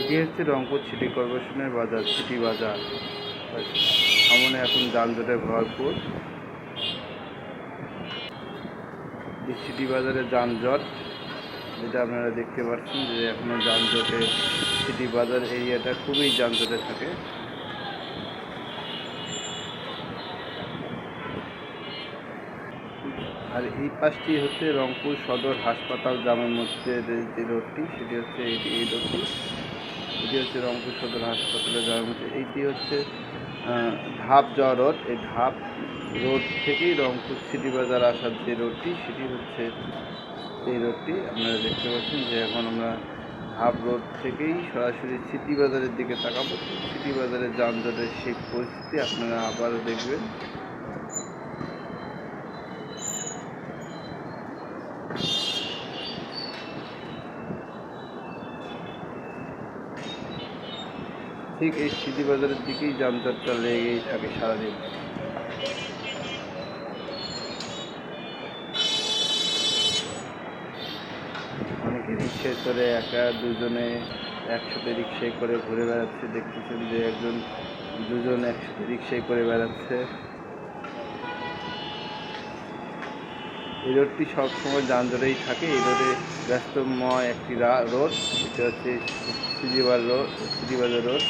এটি হচ্ছে রংপুর সিটি কর্পোরেশনের বাজার সিটি বাজার। সামনে এখন যানজটে ভরপুর। সিটি বাজারে যানজট, যেটা আপনারা দেখতে পাচ্ছেন যে এখনও যানজটে সিটি বাজার এরিয়াটা খুবই যানজটে থাকে। আর এই পাশটি হচ্ছে রংপুর সদর হাসপাতাল জামে মসজিদের যে রোডটি, সেটি হচ্ছে এই রোডটি। এটি হচ্ছে রংপুর সদর হাসপাতালের জামে মসজিদ এইটি হচ্ছে ধাপ যাওয়া রোড। এই ধাপ রোড থেকেই রংপুর সিটি বাজার আসার যে রোডটি, সেটি হচ্ছে এই রোডটি। আপনারা দেখতে পাচ্ছেন যে এখন আমরা ধাপ রোড থেকেই সরাসরি সিটি বাজারের দিকে তাকাবো। সিটি বাজারের যানজটের সেই পরিস্থিতি আপনারা আবারও দেখবেন। ঠিক এই বাজারের দিকেই যানজটটা লেগেই থাকে সারাদিন। অনেকে রিক্সায় চড়ে একা দুজনে একসাথে রিক্সায় করে ঘুরে বেড়াচ্ছে, দেখতেছেন যে একজন দুজন একসাথে রিক্সায় করে বেড়াচ্ছে। এই রোডটি সবসময় যানজটেই থাকে, এই রোডে ব্যস্তময় একটি রোড, এটা হচ্ছে সিজিবার রোড সিজিবাজার রোড।